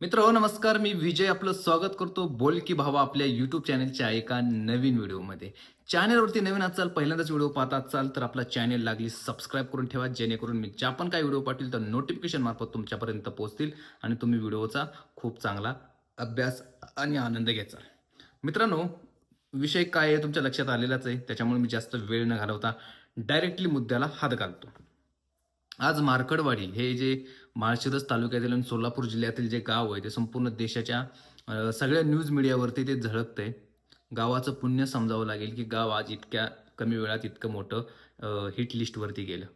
मित्र हो नमस्कार. मी विजय आपलं स्वागत करतो. बोल की भावा आपल्या युट्यूब चॅनलच्या एका नवीन व्हिडिओमध्ये. चॅनलवरती नवीन असाल पहिल्यांदाच व्हिडिओ पाहत असाल तर आपला चॅनल लागली सबस्क्राईब करून ठेवा. जेणेकरून मी ज्या पण काही व्हिडिओ पाठवतील तर नोटिफिकेशन मार्फत तुमच्यापर्यंत पोहोचतील आणि तुम्ही व्हिडिओचा खूप चांगला अभ्यास आणि आनंद घ्यायचा. मित्रांनो विषय काय आहे तुमच्या लक्षात आलेलाच आहे. त्याच्यामुळे मी जास्त वेळ न घालवता डायरेक्टली मुद्द्याला हात घालतो. आज मार्कडवाडी हे जे माळशिरस तालुक्यातील आणि सोलापूर जिल्ह्यातील जे गाव आहे ते संपूर्ण देशाच्या सगळ्या न्यूज मीडियावरती ते झळकतंय. गावाचं पुण्य समजावं लागेल की गाव आज इतक्या कमी वेळात इतकं मोठं हिट लिस्टवरती गेलं.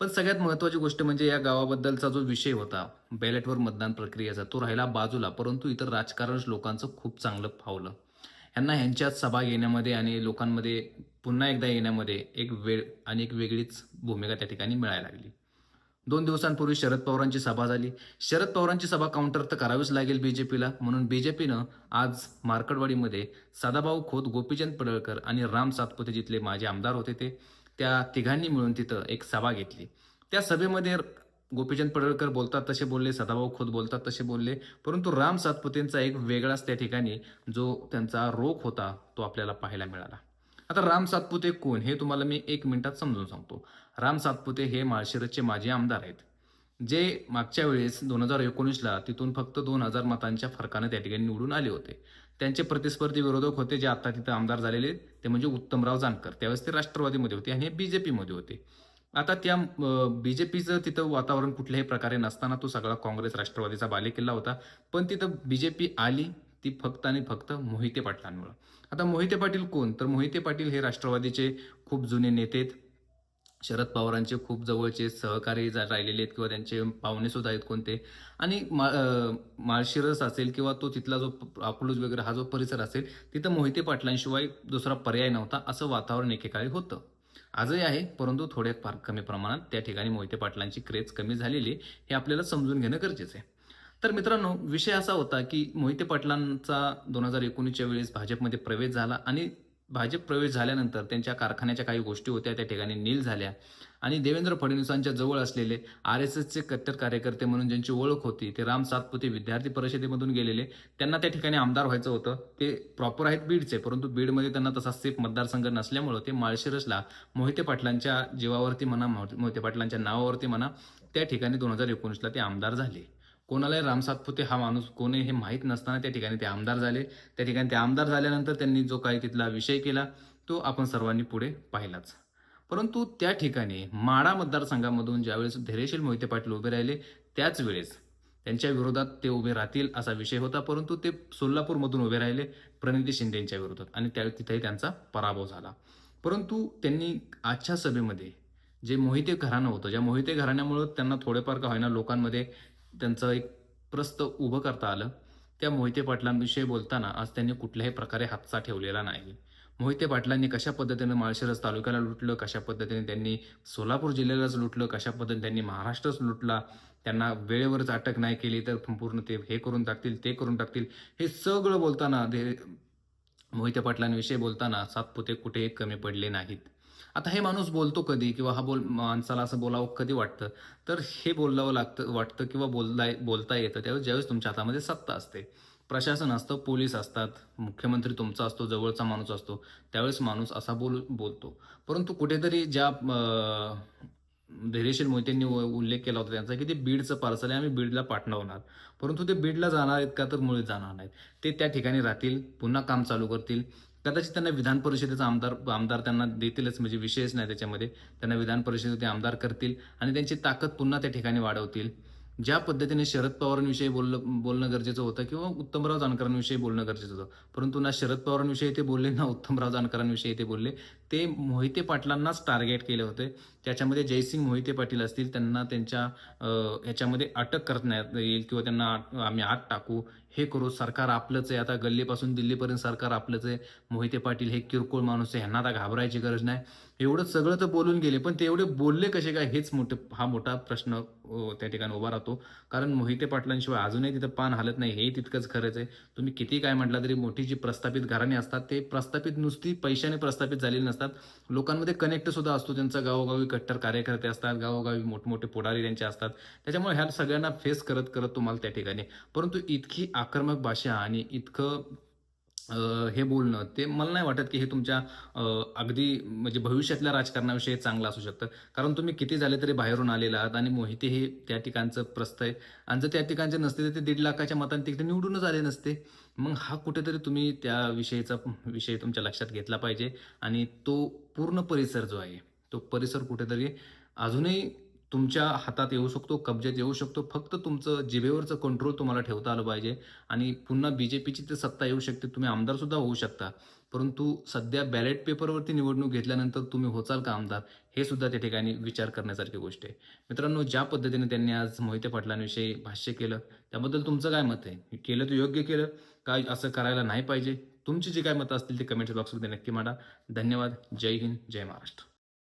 पण सगळ्यात महत्त्वाची गोष्ट म्हणजे या गावाबद्दलचा जो विषय होता बॅलेटवर मतदान प्रक्रियेचा तो राहिला बाजूला परंतु इतर राजकारण लोकांचं खूप चांगलं फावलं ह्यांना ह्यांच्यात सभा घेण्यामध्ये आणि लोकांमध्ये पुन्हा एकदा येण्यामध्ये एक वेळ आणि एक वेगळीच भूमिका त्या ठिकाणी मिळायला लागली. दोन दिवसांपूर्वी शरद पवारांची सभा झाली. शरद पवारांची सभा काउंटर तर करावीच लागेल बीजेपीला म्हणून बीजेपीनं आज मार्कडवाडीमध्ये सदाभाऊ खोत गोपीचंद पडळकर आणि राम सातपुते जिथले माझे आमदार होते ते त्या तिघांनी मिळून तिथं एक सभा घेतली. त्या सभेमध्ये गोपीचंद पडळकर बोलतात तसे बोलले सदाभाऊ खोत बोलतात तसे बोलले परंतु राम सातपुतेंचा एक वेगळाच त्या ठिकाणी जो त्यांचा रोख होता तो आपल्याला पाहायला मिळाला. आता राम सातपुते कोण हे तुम्हाला मी एक मिनिटात समजून सांगतो. राम सातपुते हे माळशिरसचे माजी आमदार आहेत. जे मागच्या वेळेस दोन हजार एकोणीसला तिथून फक्त दोन हजार मतांच्या फरकाने त्या ठिकाणी निवडून आले होते. त्यांचे प्रतिस्पर्धी विरोधक होते जे आता तिथं आमदार झालेले ते म्हणजे उत्तमराव जानकर. त्यावेळेस ते राष्ट्रवादीमध्ये होते आणि हे पीमध्ये होते. आता त्या बी जे पीचं तिथं वातावरण कुठल्याही प्रकारे नसताना तो सगळा काँग्रेस राष्ट्रवादीचा बालेकिल्ला होता. पण तिथं बी जे पी आली ती फक्त आणि फक्त मोहिते पाटलांमुळं. आता मोहिते पाटील कोण? तर मोहिते पाटील हे राष्ट्रवादीचे खूप जुने नेते आहेत. शरद पवारांचे खूप जवळचे सहकारी जा- राहिलेले आहेत किंवा त्यांचे पाहुणे सुद्धा आहेत कोणते. आणि मा माळशिरस असेल किंवा तो तिथला जो अकलूज वगैरे हा जो परिसर असेल तिथं मोहिते पाटलांशिवाय दुसरा पर्याय नव्हता असं वातावरण एकेकाळी होतं. आजही आहे परंतु थोड्या फार कमी प्रमाणात त्या ठिकाणी मोहिते पाटलांची क्रेज कमी झालेली आहे, हे आपल्याला समजून घेणं गरजेचं आहे. तर मित्रांनो विषय असा होता की मोहिते पाटलांचा दोन हजार एकोणीसच्या वेळेस भाजपमध्ये प्रवेश झाला आणि भाजप प्रवेश झाल्यानंतर त्यांच्या कारखान्याच्या काही गोष्टी होत्या त्या ठिकाणी नील झाल्या. आणि देवेंद्र फडणवीसांच्या जवळ असलेले आर एस एसचे कट्टर कार्यकर्ते म्हणून ज्यांची ओळख होती ते राम सातपुते विद्यार्थी परिषदेमधून गेलेले त्यांना त्या ठिकाणी आमदार व्हायचं होतं. ते प्रॉपर आहेत बीडचे परंतु बीडमध्ये त्यांना तसा सेफ मतदारसंघ नसल्यामुळं ते माळशिरसला मोहिते पाटलांच्या जीवावरती म्हणा मोहिते पाटलांच्या नावावरती म्हणा त्या ठिकाणी दोन हजार एकोणीसला ते आमदार झाले. कोणालाही राम सातपुते हा माणूस कोणी हे माहीत नसताना त्या ठिकाणी ते आमदार झाले. त्या ठिकाणी ते आमदार झाल्यानंतर त्यांनी जो काही तिथला विषय केला तो आपण सर्वांनी पुढे पाहिलाच. परंतु त्या ठिकाणी माडा मतदारसंघामधून ज्यावेळेस धैर्यशील मोहिते पाटील उभे राहिले त्याच वेळेस त्यांच्या विरोधात ते उभे राहतील असा विषय होता. परंतु ते सोलापूरमधून उभे राहिले प्रणिती शिंदेच्या विरोधात आणि त्या तिथेही त्यांचा पराभव झाला. परंतु त्यांनी आजच्या सभेमध्ये जे मोहिते घराणं होतं ज्या मोहिते घराण्यामुळं त्यांना थोडेफार का होईना लोकांमध्ये त्यांचं एक प्रस्त उभं करता आलं. त्या मोहिते पाटलांविषयी बोलताना आज त्यांनी कुठल्याही प्रकारे हातचा ठेवलेला नाही. मोहिते पाटलांनी कशा पद्धतीनं माळशिरस तालुक्याला लुटलं कशा पद्धतीने त्यांनी सोलापूर जिल्ह्यालाच लुटलं कशा पद्धतीने त्यांनी महाराष्ट्रच लुटला त्यांना वेळेवरच अटक नाही केली तर पूर्ण ते हे करून टाकतील ते करून टाकतील हे सगळं बोलताना मोहिते पाटलांविषयी बोलताना सातपुते कुठेही कमी पडले नाहीत. आता हे माणूस बोलतो कधी किंवा हा बोल माणसाला असं बोलावं कधी वाटतं? तर हे बोलावं लागतं वाटतं किंवा बोलता बोलता येतं त्यावेळेस ज्यावेळेस तुमच्या हातामध्ये सत्ता असते. प्रशासन असतं पोलीस असतात मुख्यमंत्री तुमचा असतो जवळचा माणूस असतो त्यावेळेस माणूस असा बोल बोलतो. परंतु कुठेतरी ज्या धैर्यशील मोहितेंनी उल्लेख केला होता त्यांचा की ते बीडचं पार्सल आहे आम्ही बीडला पाठवणार. परंतु ते बीडला जाणार आहेत का तर मुळे जाणार नाहीत. ते त्या ठिकाणी राहतील पुन्हा काम चालू करतील. कदाचित त्यांना विधान परिषदेचा आमदार आमदार त्यांना देतीलच म्हणजे विषयच नाही त्याच्यामध्ये. त्यांना विधान परिषदेत ते आमदार करतील आणि त्यांची ताकद पुन्हा त्या ठिकाणी वाढवतील. ज्या पद्धतीने शरद पवारांविषयी बोललं बोलणं गरजेचं होतं किंवा उत्तमराव जानकरांविषयी बोलणं गरजेचं होतं. परंतु ना शरद पवारांविषयी ते बोलले ना उत्तमराव जानकरांविषयी ते बोलले. ते मोहिते पाटलांनाच टार्गेट केले होते. त्याच्यामध्ये जयसिंग मोहिते पाटील असतील त्यांना त्यांच्या याच्यामध्ये ह्याच्यामध्ये अटक करण्यात येईल किंवा त्यांना आम्ही आत टाकू. हे करू. सरकार आपलंच आहे. आता गल्लीपासून दिल्लीपर्यंत सरकार आपलंच आहे. मोहिते पाटील हे किरकोळ माणूस आहे. ह्यांना आता घाबरायची गरज नाही. एवढं सगळं तर बोलून गेले पण ते एवढे बोलले कसे काय? हेच मोठं हा मोठा प्रश्न त्या ठिकाणी उभा राहतो. कारण मोहिते पाटलांशिवाय अजूनही तिथं पान हालत नाही. हे तितकंच खरंच आहे. तुम्ही किती काय म्हटलं तरी मोठी जी प्रस्थापित घराणी असतात ते प्रस्थापित नुसती पैशाने प्रस्थापित झालेली नसतात. असतात. लोकांमध्ये कनेक्ट सुद्धा असतो. त्यांचा गावोगावी कट्टर कार्यकर्ते असतात गावोगावी मोठमोठे पुढारी त्यांचे असतात. त्याच्यामुळे ह्या सगळ्यांना फेस करत करत तुम्हाला त्या ठिकाणी. परंतु इतकी आक्रमक भाषा आणि इतकं हे बोलणं ते मला नाही वाटत की हे तुमच्या अगदी म्हणजे भविष्यातल्या राजकारणाविषयी चांगलं असू शकतं. कारण तुम्ही किती झाले तरी बाहेरून आलेला आहात आणि मोहिते हे त्या ठिकाणचं प्रस्त आहे. आणि जर त्या ठिकाणचे नसते तर ते दीड लाखाच्या मतांनी तिकडे निवडूनच आले नसते. मग हा कुठेतरी तुम्ही त्या विषयीचा विषय तुमच्या लक्षात घेतला पाहिजे. आणि तो पूर्ण परिसर जो आहे तो परिसर कुठेतरी अजूनही तुमच्या हातात येऊ शकतो कब्जेत येऊ शकतो. फक्त तुमचं जिभेवरचं कंट्रोल तुम्हाला ठेवता आलं पाहिजे. आणि पुन्हा बी जे पीची तर सत्ता येऊ शकते. तुम्ही आमदारसुद्धा होऊ शकता. परंतु सध्या बॅलेट पेपरवरती निवडणूक घेतल्यानंतर तुम्ही होचाल का आमदार? हे सुद्धा त्या ठिकाणी विचार करण्यासारखी गोष्ट आहे. मित्रांनो ज्या पद्धतीने त्यांनी आज मोहिते पाटलांविषयी भाष्य केलं त्याबद्दल तुमचं काय मत आहे? केलं तर योग्य केलं. काय असं करायला नाही पाहिजे. तुमची जी काय मतं असतील ते कमेंट बॉक्समध्ये नक्की मांडा. धन्यवाद. जय हिंद. जय महाराष्ट्र.